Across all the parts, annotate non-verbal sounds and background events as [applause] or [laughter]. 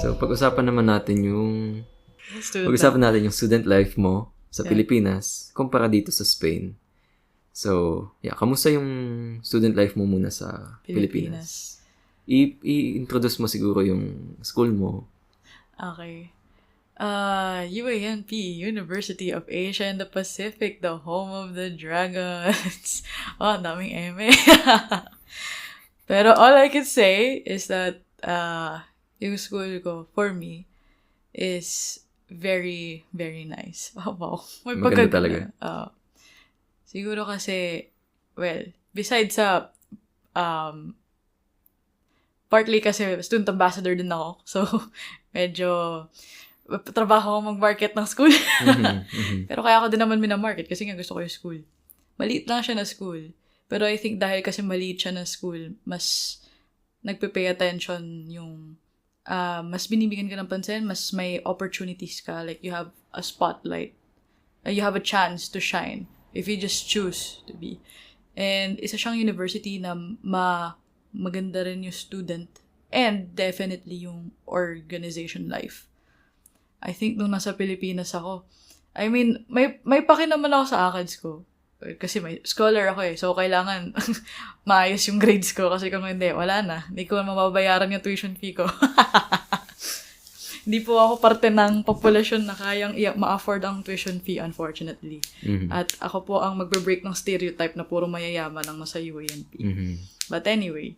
So, pag-usapan naman natin yung Student pag-usapan natin yung student life mo sa Yeah. Pilipinas kumpara dito sa Spain. So, yeah, kamusta yung student life mo muna sa Pilipinas? I- i-introduce mo siguro yung school mo. Okay. Uh, UANP, University of Asia and the Pacific, the home of the dragons. [laughs] oh, daming eme. [laughs] Pero all I can say is that uh, yung school ko, for me, is very, very nice. [laughs] Oh, wow. May Maganda talaga. Uh, siguro kasi, well, besides sa, um, partly kasi student ambassador din ako. [laughs] So, medyo, trabaho ako mag-market ng school. Mhm, mhm. [laughs] Pero kaya ako din naman minamarket kasi nga gusto ko yung school. Maliit lang siya na school. Pero I think dahil kasi maliit siya na school, mas nagpe-pay attention yung ah, mas binibigyan ka ng pansin, mas may opportunities ka. Like, you have a spotlight. Uh, you have a chance to shine if you just choose to be. And isa siyang university na ma maganda rin yung student and definitely yung organization life. I think nung nasa Pilipinas ako, I mean, may may paki naman ako sa ACADS ko. Kasi may scholar ako eh. So, kailangan [laughs] maayos yung grades ko. Kasi kung hindi, wala na. Hindi ko mababayaran yung tuition fee ko. [laughs] hindi po ako parte ng populasyon na kayang i- ma-afford ang tuition fee, unfortunately. Mhm. At ako po ang magbe-break ng stereotype na puro mayayaman ang nasa UANP. Mhm. But anyway,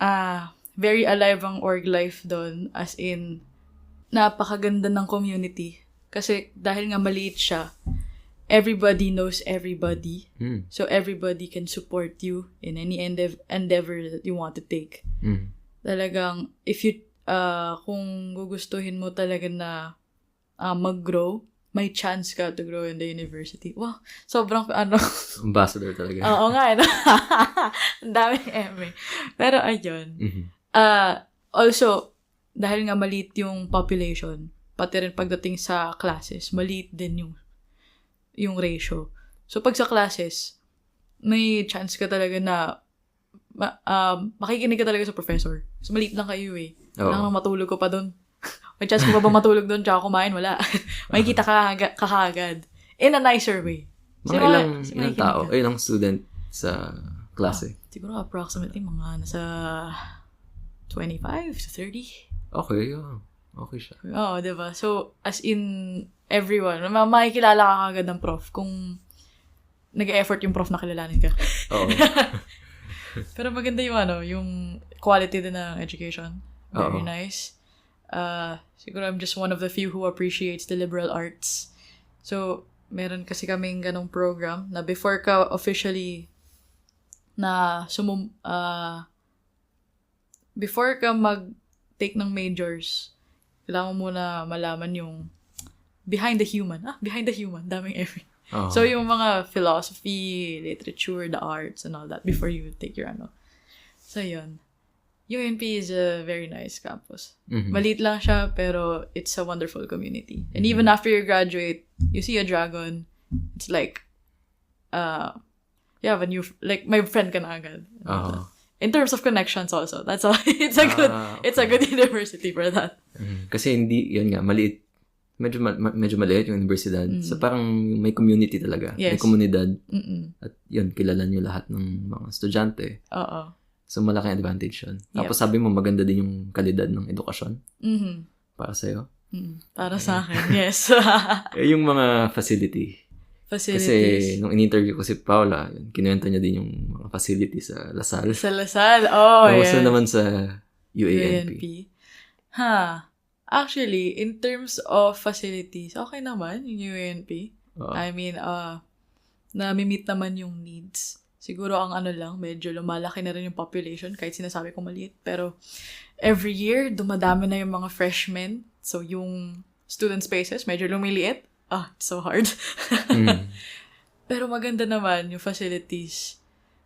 ah very alive ang org life doon. As in, napakaganda ng community. Kasi dahil nga maliit siya, everybody knows everybody. Mhm. So everybody can support you in any endev- endeavor that you want to take. Mhm. Talagang, if you, ah kung gugustuhin mo talaga na ah, mag-grow, may chance ka to grow in the university. Wow, sobrang ano, [laughs] Ambassador talaga. Oo nga, eh. [laughs] Ang daming eme. Pero ayun. Mhm. Ah, also, dahil nga maliit yung population, pati rin pagdating sa classes, maliit din yung yung ratio. So, pag sa classes, may chance ka talaga na ma- um, makikinig ka talaga sa professor. So, maliit lang kayo eh. Kailangan matulog ko pa doon. [laughs] may chance ko pa ba matulog doon tsaka kumain? Wala. [laughs] Makikita ka kaga- kakagad. In a nicer way. Mga Kasi ilang, kasi ilang tao, ka. ilang student sa klase. Siguro approximately mga nasa 25 to 30. Okay, yeah. Okay siya. Oo, di ba? So, as in, everyone, ma- makikilala ka agad ng prof kung nag-effort yung prof na kilalanin ka. Oo. [laughs] Pero maganda yung ano, yung quality din ng education. Very Oo. nice. Uh, siguro I'm just one of the few who appreciates the liberal arts. So, meron kasi kaming ganong program na before ka officially na sumum, uh, before ka mag-take ng majors, kailangan mo muna malaman yung behind the human. Ah, behind the human. Daming every. Oo. So, yung mga philosophy, literature, the arts, and all that before you take your ano. So, yun. UNP is a very nice campus. Mhm. Maliit lang siya, pero it's a wonderful community. And even after you graduate, you see a dragon, it's like, uh, you have a new, like, my friend ka na agad. Oo. In terms of connections also, that's all. [laughs] it's a good, Ah, it's a good [laughs] university for that. Mhm. Kasi hindi, yun nga, maliit. Medyo, ma- medyo maliit yung universidad. Mm. So, parang may community talaga. May Yes. komunidad. Mm-mm. At yun, kilala nyo lahat ng mga estudyante. Oo. So, malaking advantage yun. Yep. Tapos sabi mo, maganda din yung kalidad ng edukasyon Mhm. para sa'yo. Mm. Para sa akin, yes. [laughs] Eh, yung mga facility. Kasi Facilities. nung in-interview ko si Paula, yun, kinuwento niya din yung mga facility sa Lasal. Sa Lasal, oh, Kamusta yeah. naman sa UANP? UNP. Ha. Actually, in terms of facilities, okay naman yung UNP. Oo. I mean, uh, nami-meet naman yung needs. Siguro ang ano lang, medyo lumalaki na rin yung population, kahit sinasabi ko maliit. Pero every year, dumadami na yung mga freshmen. So, yung student spaces, medyo lumiliit. Ah, it's so hard. Mm. [laughs] Pero maganda naman yung facilities.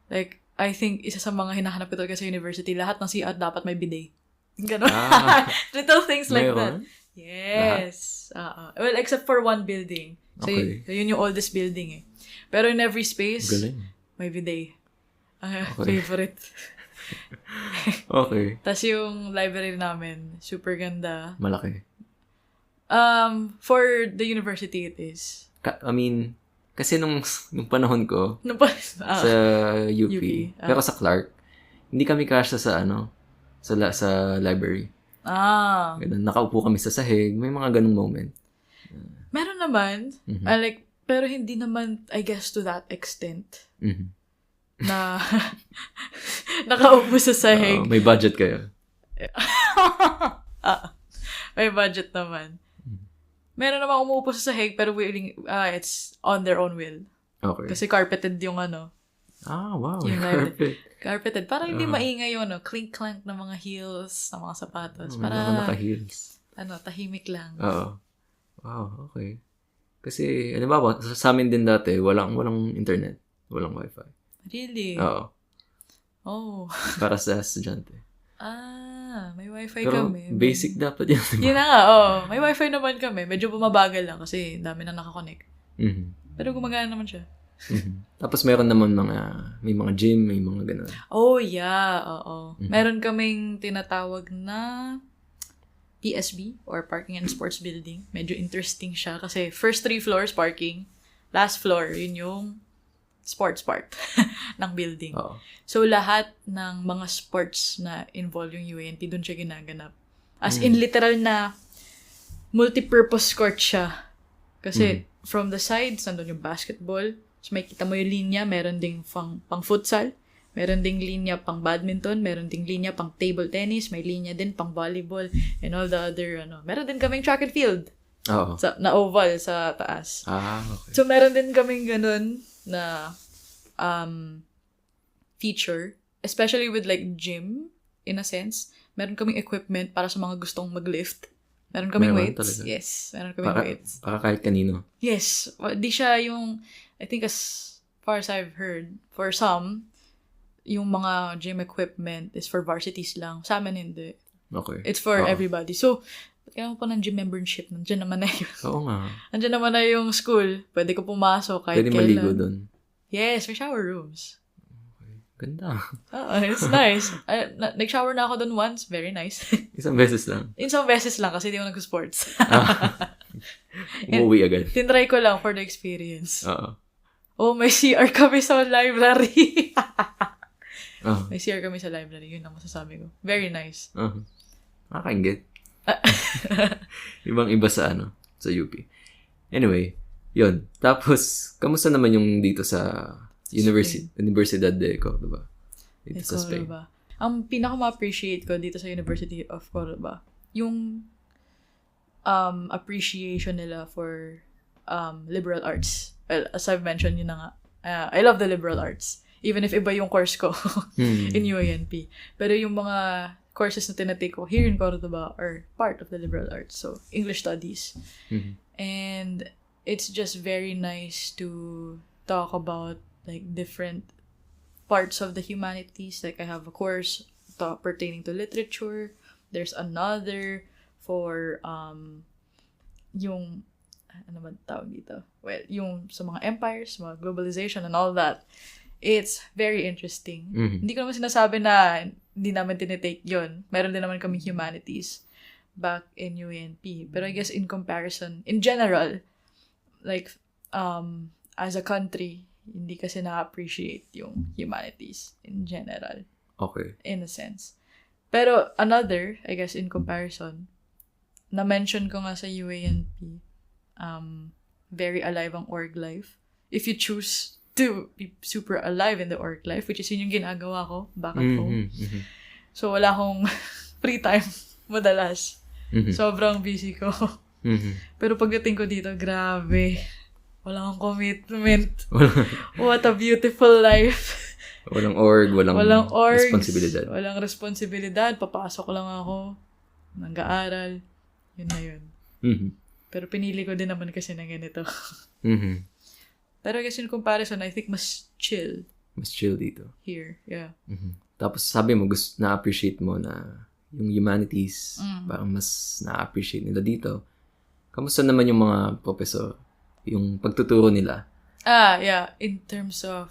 Like, I think isa sa mga hinahanap ko talaga sa university, lahat ng CR dapat may bidet. Ganon. Ah. [laughs] Little things like that. Mayroon? Yes. Oo. well, except for one building. So, Okay. yun, so, yun yung oldest building eh. Pero in every space, Galing. may bidet. Ah, Okay. [laughs] favorite. [laughs] Okay. Tapos yung library namin, super ganda. Malaki. Um, for the university it is. Ka- I mean, kasi nung, nung panahon ko, No pa, ah, sa UP, UP, ah. pero sa Clark, hindi kami kasya sa ano, sa, la- sa library. ah. Ganun, nakaupo kami sa sahig, may mga ganung moment. Meron naman, Mhm. I like, pero hindi naman, I guess, to that extent Mhm. na [laughs] nakaupo sa sahig. Oo, may budget kayo. [laughs] ah, may budget naman. Mm. Meron naman umuupo sa sahig, pero willing, ah, it's on their own will. Okay. Kasi carpeted yung ano, ah, wow. Yung. [laughs] Carpet. carpeted. Para hindi Ah. maingay yung ano, clink-clank ng mga heels, ng mga sapatos. Oh, Para, ako naka-heels. ano, tahimik lang. Oo. Wow, okay. Kasi, ba, sa, sa amin din dati, walang, walang internet. Walang wifi. Really? Oo. Oh. [laughs] Para sa estudyante. Ah, may wifi Pero, kami. basic dapat yan. di ba? Yun na nga, oh. May wifi naman kami. Medyo bumabagal lang kasi dami na nakakonect. Mhm. Pero gumagana naman siya. Mhm. Tapos meron naman mga, may mga gym, may mga ganun. Oh, yeah. Oo. Mhm. Meron kaming tinatawag na PSB or Parking and Sports Building. Medyo interesting siya kasi first three floors parking, last floor, yun yung sports part [laughs] ng building. Oo. So, lahat ng mga sports na involve yung UANP, doon siya ginaganap. As Hmm. in, literal na multi-purpose court siya. Kasi, from the sides, nandun yung basketball. So, may kita mo yung linya, meron ding pang, pang futsal. Meron ding linya pang badminton, meron ding linya pang table tennis, may linya din pang volleyball, and all the other, ano. Meron din kaming track and field Oo. sa, na oval sa taas. Ah, okay. So, meron din kaming ganun na um, feature, especially with like gym, in a sense. Meron kaming equipment para sa mga gustong mag-lift. Meron kaming Meron weights. talaga? Yes, meron kaming Para, weights. para kahit kanino. Yes, di siya yung, I think as far as I've heard, for some, yung mga gym equipment is for varsities lang. Sa amin hindi. Okay. It's for Oo. everybody. So, kaya mo pa ng gym membership, nandiyan naman na yung, Oo nga. [laughs] nandiyan naman na yung school. Pwede ko pumasok kahit Pwede kailan. maligo doon. Yes, may shower rooms. Ganda. Oo, [laughs] it's nice. Ay, na- nag-shower na ako doon once. Very nice. [laughs] Isang beses lang. Isang beses lang kasi di ako nag-sports. Ah. Umuwi agad. Tinry ko lang for the experience. Oo. Oh, may CR kami sa library. Oo. [laughs] may CR kami sa library. Yun ang masasabi ko. Very nice. Oo. Nakakaingit. [laughs] Ibang iba sa ano, sa UP. Anyway, yun. Tapos, kamusta naman yung dito sa Universi- Universidad de Cordoba? Dito sa Spain. Cordoba. Ang pinaka ma-appreciate ko dito sa University of Cordoba, yung um, appreciation nila for um, liberal arts. Well, as I've mentioned, yun na nga. Uh, I love the liberal arts. Even if iba yung course ko [laughs] Hmm. in UANP. Pero yung mga courses na tinatake ko here in Cordoba are part of the liberal arts. So, English studies. Mhm. And it's just very nice to talk about like different parts of the humanities. Like I have a course to- pertaining to literature. There's another for um yung ano man tawag dito? Well, yung sa mga empires, mga globalization and all that. It's very interesting. Mhm. Hindi ko naman sinasabi na hindi namin tinitake yon. Meron din naman kaming humanities back in UANP. Pero I guess in comparison, in general, like, um, as a country, hindi kasi na-appreciate yung humanities in general, Okay. in a sense. Pero another, I guess in comparison, na-mention ko nga sa UANP, um, very alive ang org life. If you choose to be super alive in the org life, which is yun yung ginagawa ko back at home. Mhm, mhm, So, wala akong [laughs] free time [laughs] madalas. mhm, Sobrang busy ko. mhm. Pero pagdating ko dito, grabe. Wala akong commitment. What a beautiful life. [laughs] walang org, walang, Walang orgs. responsibilidad. Walang responsibilidad. Papasok lang ako. Nag-aaral. Yun na yun. Mhm, Pero pinili ko din naman kasi ng ganito. [laughs] mhm. Pero I guess in comparison, I think mas chill Mas chill dito. here. Yeah. Mhm. Tapos sabi mo, gusto, na-appreciate mo na yung humanities, Mm. parang mas na-appreciate nila dito. Kamusta naman yung mga professor? Yung pagtuturo nila? Ah, yeah. In terms of,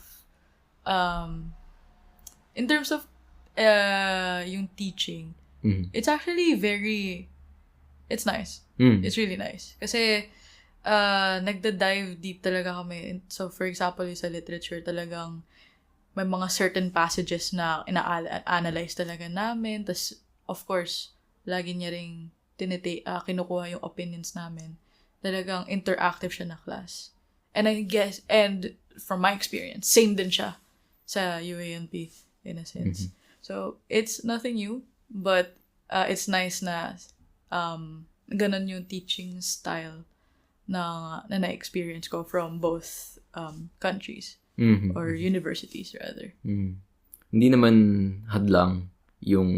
um, in terms of uh, yung teaching, Mhm. it's actually very, it's nice. Mm. It's really nice. Kasi, uh, nagda-dive deep talaga kami. So, for example, yung sa literature, talagang may mga certain passages na ina-analyze talaga namin. Tapos, of course, lagi niya ring tinite, uh, kinukuha yung opinions namin. Talagang interactive siya na class. And I guess, and from my experience, same din siya sa UANP in a sense. So, it's nothing new, but uh, it's nice na um, ganun yung teaching style na, na na-experience ko from both um, countries Mhm. or universities rather. Mm. Hindi naman hadlang yung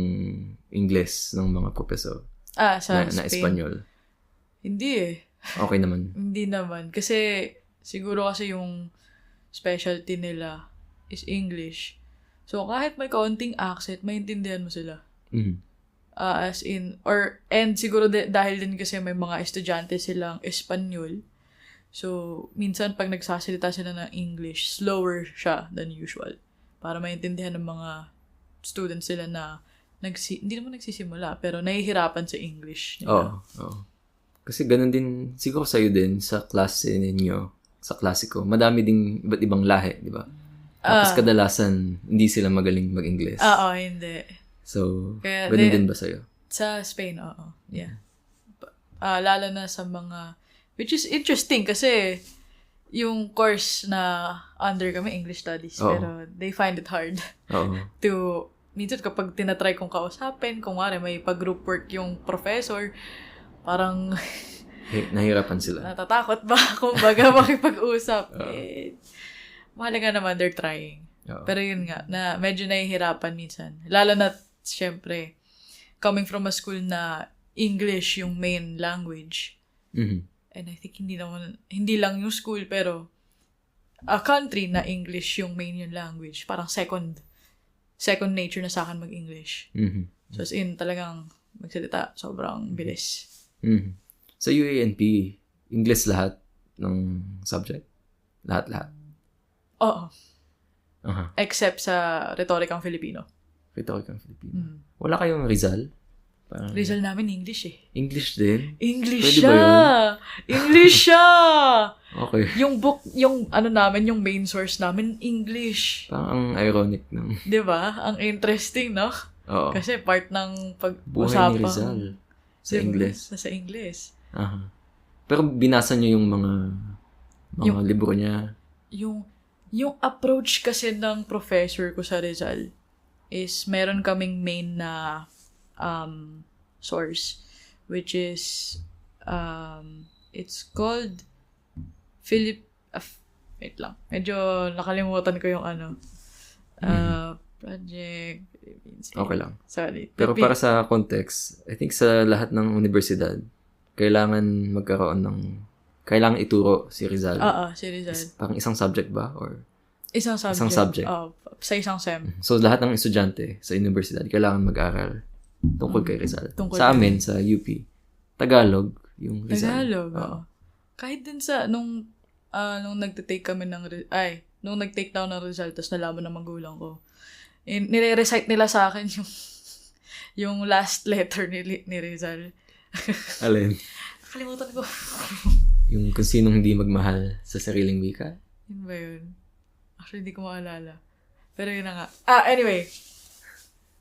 Ingles ng mga professor Ah, sa na, na. Espanyol. Hindi eh. Okay naman. [laughs] Hindi naman. Kasi, siguro kasi yung specialty nila is English. So, kahit may kaunting accent, maintindihan mo sila. Mhm. Ah, as in, or, and siguro de, dahil din kasi may mga estudyante silang Espanyol, so, minsan pag nagsasalita sila ng English, slower siya than usual. Para maintindihan ng mga students sila na, nagsi, hindi naman nagsisimula, pero nahihirapan sa English Oo. nila. oo. Kasi ganun din, siguro sa'yo din, sa klase ninyo, sa klase ko, madami ding iba't ibang lahi, di ba? Tapos kadalasan, hindi sila magaling mag-Ingles. Oo, hindi. So, Kaya ganun di- din ba sa'yo? Sa Spain, oo. Yeah. Ah, lalo na sa mga, which is interesting kasi yung course na under kami, English Studies, Oo. pero they find it hard Oo. [laughs] to, minsan kapag tinatry kong kausapin, kung wari may pag-group work yung professor, parang [laughs] Hi- nahirapan sila. natatakot ba [laughs] kung baga makipag-usap. eh, mahalaga naman they're trying. Oo. Pero yun nga, na medyo nahihirapan minsan. Lalo na, syempre, coming from a school na English yung main language. Mhm. And I think hindi naman, hindi lang yung school, pero a country na English yung main yung language. Parang second, second nature na sa akin mag-English. Mhm. So, as in, talagang magsalita, sobrang bilis. Mhm. Sa UANP, English lahat ng subject? Lahat-lahat. Oo. Aha. Except sa rhetoricang Filipino. Rhetoric ang Filipino. Mm. Wala kayong Rizal? Parang Rizal namin English eh. English din? English Pwede siya! English siya! [laughs] Okay. yung book, yung ano namin, yung main source namin, English. Parang ang ironic ng... 'Di ba? Ang interesting, no? Oo. Kasi part ng Buhay ni pag-usapan. Rizal. Sa? English. Sa English. Aha. Pero binasa niyo yung mga mga Yung- libro niya. Yung, yung approach kasi ng professor ko sa Rizal is meron kaming main na um, source which is um, it's called Philip f- wait lang. Medyo nakalimutan ko yung ano. Uh, Project Philippines. Okay lang. Sorry. Pero para sa context, I think sa lahat ng universidad, kailangan magkaroon ng kailangan ituro si Rizal. Oo, si Rizal. Parang isang subject ba? Or Isang subject. Isang subject. Oo, sa isang sem. So, lahat ng estudyante sa universidad, kailangan mag-aral tungkol kay Rizal. Tungkol sa amin, sa UP, Tagalog, yung Rizal. Tagalog, oo. Kahit din sa, nung, ah, nung nagtitake kami ng, ay, nung nag-take down ng result, tapos nalaman ng magulang ko, in, nire-recite nila sa akin yung, [laughs] yung last letter ni, ni Rizal. [laughs] Alin? Kalimutan ko. Yung kung sinong hindi magmahal sa sariling wika. yun ba yun? Actually, hindi ko maalala. Pero yun na nga. Ah, anyway.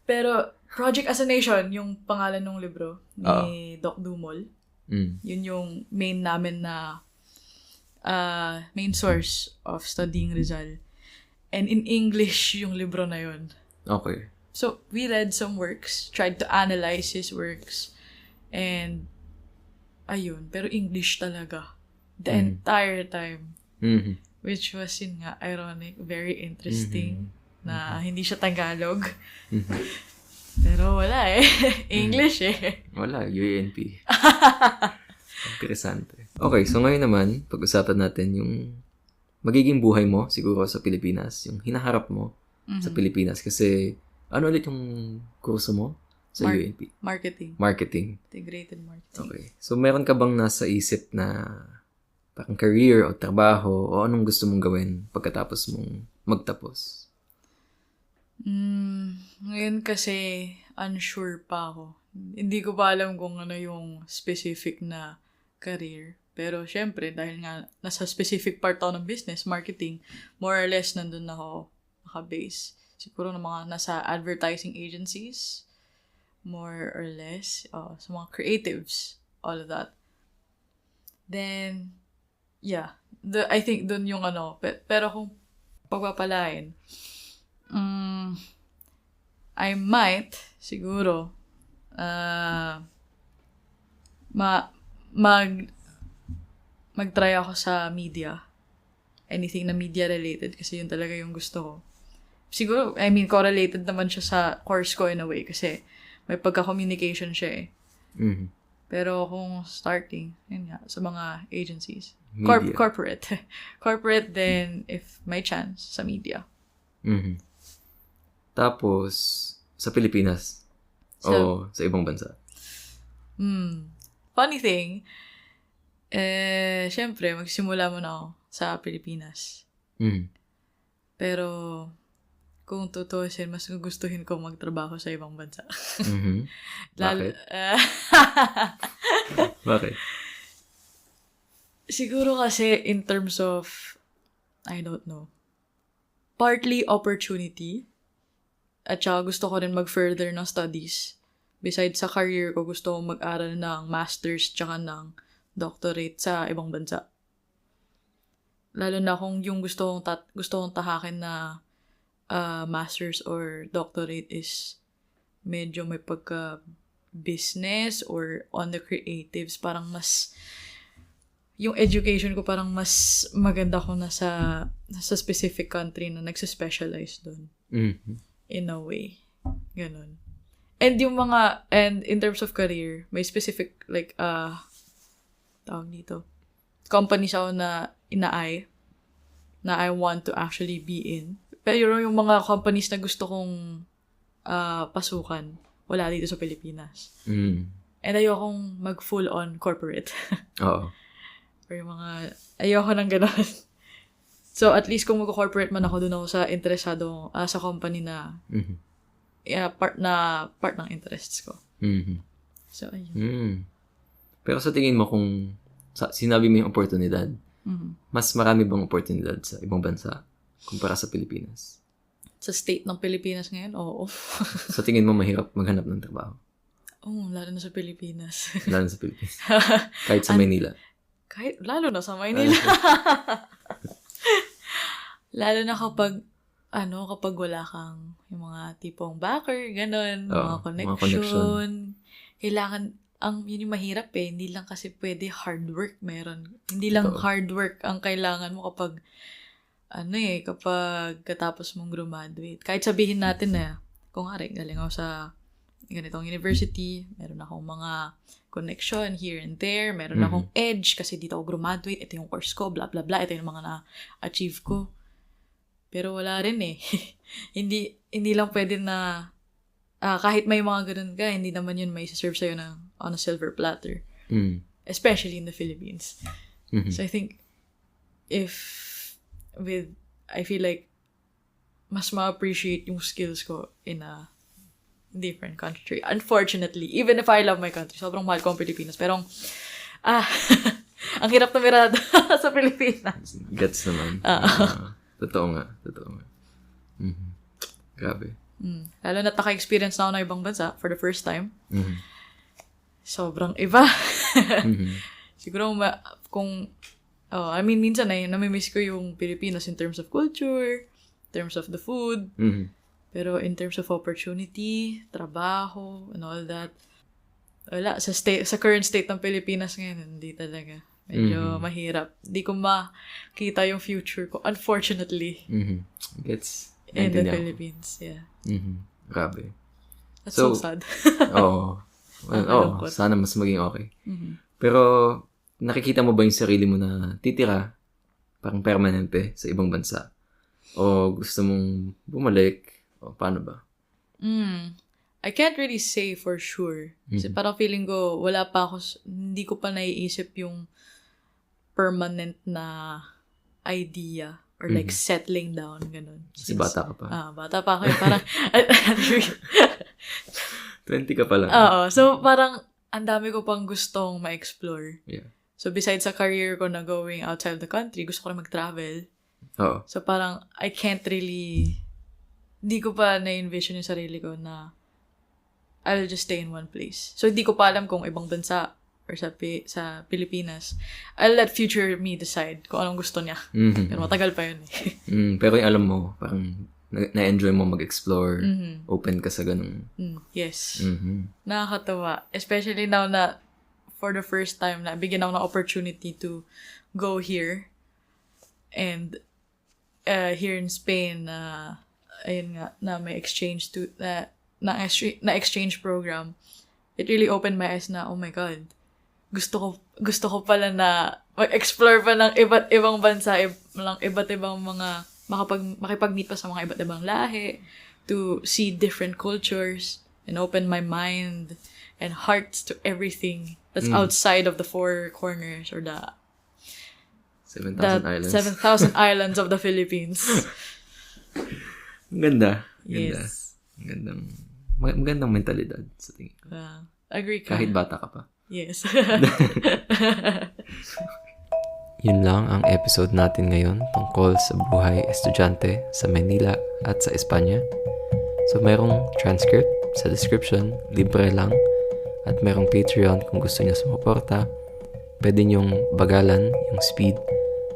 Pero, Project as a Nation, yung pangalan ng libro ni Doc Dumol. Mm. Yun yung main namin na uh, main source of studying Rizal. And in English yung libro na yun. Okay. So, we read some works, tried to analyze his works, and ayun, pero English talaga. The Mm. entire time. Mhm. Which was yun nga, ironic, very interesting, Mm-hmm. na hindi siya Tagalog. Mhm. [laughs] Pero wala eh. [laughs] English eh. Wala, UANP. [laughs] Interesante. Okay, so ngayon naman, pag-usapan natin yung magiging buhay mo siguro sa Pilipinas, yung hinaharap mo sa Mhm. Pilipinas. Kasi, ano ulit yung kurso mo sa Mar- UANP? Marketing. Marketing. Integrated marketing. Okay. So, meron ka bang nasa isip na parang career o trabaho o anong gusto mong gawin pagkatapos mong magtapos? Mm, ngayon kasi unsure pa ako. Hindi ko pa alam kung ano yung specific na career. Pero syempre, dahil nga nasa specific part ako ng business, marketing, more or less nandun ako naka-base. Siguro ng mga nasa advertising agencies, more or less, uh, sa mga creatives, all of that. Then, yeah, the, I think dun yung ano, pe, pero kung pagpapalain, um, I might, siguro, uh, ma, mag, mag-try ako sa media. Anything na media related kasi yun talaga yung gusto ko. Siguro, I mean, correlated naman siya sa course ko in a way kasi may pagka-communication siya eh. Mhm. Pero kung starting, yun nga, sa mga agencies. Media. Corp- corporate. [laughs] corporate then, if may chance, sa media. Mhm. Tapos, sa Pilipinas. Sa- o sa ibang bansa. Hmm. Funny thing, eh, syempre, magsimula muna ako sa Pilipinas. Mhm. Pero, kung tutuusin, mas gugustuhin ko magtrabaho sa ibang bansa. [laughs] Mhm. Lalo, Bakit? Ah, [laughs] Bakit? siguro kasi in terms of, I don't know, partly opportunity, at saka gusto ko rin mag-further ng studies. Besides sa career ko, gusto ko mag-aral ng master's tsaka ng doctorate sa ibang bansa. Lalo na kung yung gusto kong, tat- gusto kong tahakin na ah, master's or doctorate is medyo may pagka business or on the creatives, parang mas yung education ko parang mas maganda ko na sa, sa specific country na nagsa-specialize doon Mhm. in a way. Ganon. And yung mga, and in terms of career, may specific, like, uh, tawag dito, companies ako na inaay, na I want to actually be in. Pero yung mga companies na gusto kong uh, pasukan, wala dito sa Pilipinas. Mhm. And ayokong mag full-on corporate. [laughs] Oo. Or yung mga, ayoko ng gano'n. [laughs] so, at least kung mag-corporate man ako, doon ako sa interesado, ah, sa company na, Mhm. yeah, part na, part ng interests ko. Mhm. So, ayun. Mm. Pero sa tingin mo kung sa, sinabi mo yung oportunidad, Mhm. mas marami bang oportunidad sa ibang bansa kumpara sa Pilipinas? Sa state ng Pilipinas ngayon, oo. [laughs] Sa tingin mo mahirap maghanap ng trabaho? Oo, lalo na sa Pilipinas. [laughs] Lalo sa Pilipinas. [laughs] Kahit sa Maynila. Kahit, lalo na sa Maynila. lalo na kapag, ano, kapag wala kang yung mga tipong backer, ganun, Oo, mga mga connection. connection. Kailangan, ang yun yung mahirap eh, hindi lang kasi pwede hard work meron. Hindi lang Totoo. hard work ang kailangan mo kapag, ano eh, kapag katapos mong graduate. Kahit sabihin natin na, kung nga rin, galing ako sa ganitong university, meron akong mga connection here and there, meron Mhm. akong edge kasi dito ako graduate, ito yung course ko, blah, blah, blah, ito yung mga na-achieve ko. Pero wala rin eh. [laughs] hindi, hindi lang pwede na, ah, kahit may mga ganun ka, hindi naman yun may serve sa'yo na on a silver platter. Mm. Especially in the Philippines. Mhm. So I think, if, with, I feel like, mas ma-appreciate yung skills ko in a different country. Unfortunately, even if I love my country, sobrang mahal ko ang Pilipinas. Pero, ah, [laughs] ang hirap tumira [laughs] sa Pilipinas. Gets naman. Oo. Ah, totoo nga. Totoo nga. Mhm. Grabe. Mm. Lalo na taka-experience na ako ng ibang bansa for the first time. Mhm. Sobrang iba. Mhm. [laughs] Siguro, ma- kung, oh, I mean, minsan ay namimiss ko yung Pilipinas in terms of culture, in terms of the food, Mhm. Pero in terms of opportunity, trabaho, and all that, wala. Sa, state, sa current state ng Pilipinas ngayon, hindi talaga. Medyo Mhm. mahirap. Hindi ko makita yung future ko, unfortunately, Mhm. Gets. in the Naintindihan ko. Philippines. Yeah. Mhm. Grabe. That's So, so, sad. [laughs] Oo. Well. Nakakalungkot. Sana mas maging okay. Mhm. Pero, nakikita mo ba yung sarili mo na titira, parang permanente, sa ibang bansa? O gusto mong bumalik? O paano ba? Mm. I can't really say for sure. Kasi Mhm. parang feeling ko, wala pa ako, hindi ko pa naiisip yung permanent na idea or like settling down, ganun. Kasi bata ka pa. Ah, bata pa ako. eh. Parang, [laughs] 20 ka pa lang. Oo. So, parang, ang dami ko pang gustong ma-explore. Yeah. So, besides sa career ko na going outside the country, gusto ko rin mag-travel. Oo. So, parang, I can't really, hindi ko pa na-envision yung sarili ko na I'll just stay in one place. So, hindi ko pa alam kung ibang bansa or sa, sa Pilipinas. I'll let future me decide kung anong gusto niya. Mhm. Pero matagal pa yun eh. [laughs] Mm, pero yung alam mo, parang na- na-enjoy mo mag-explore. Mhm. Open ka sa ganung. Mm, yes. Mhm. Nakakatawa. Especially now na for the first time na bigyan ako ng opportunity to go here. And uh, here in Spain na ayun nga na may exchange to na na, na exchange program. It really opened my eyes na oh my god. Gusto ko gusto ko pala na mag-explore pa ng iba't ibang bansa, ib- ng iba't ibang mga makapag makipag-meet pa sa mga iba't ibang lahi to see different cultures and open my mind and hearts to everything that's outside of the four corners or the 7,000 the islands. 7,000 [laughs] islands of the Philippines. Ang ganda. Ganda. yes. Ang Gandang, mag- magandang mentalidad sa tingin ko. Uh, agree ka. Kahit bata ka pa. Yes. [laughs] Yun lang ang episode natin ngayon tungkol sa buhay estudyante sa Manila at sa Espanya. So, merong transcript sa description, libre lang. At merong Patreon kung gusto niyo sumuporta. Pwede niyong bagalan yung speed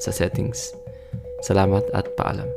sa settings. Salamat at paalam.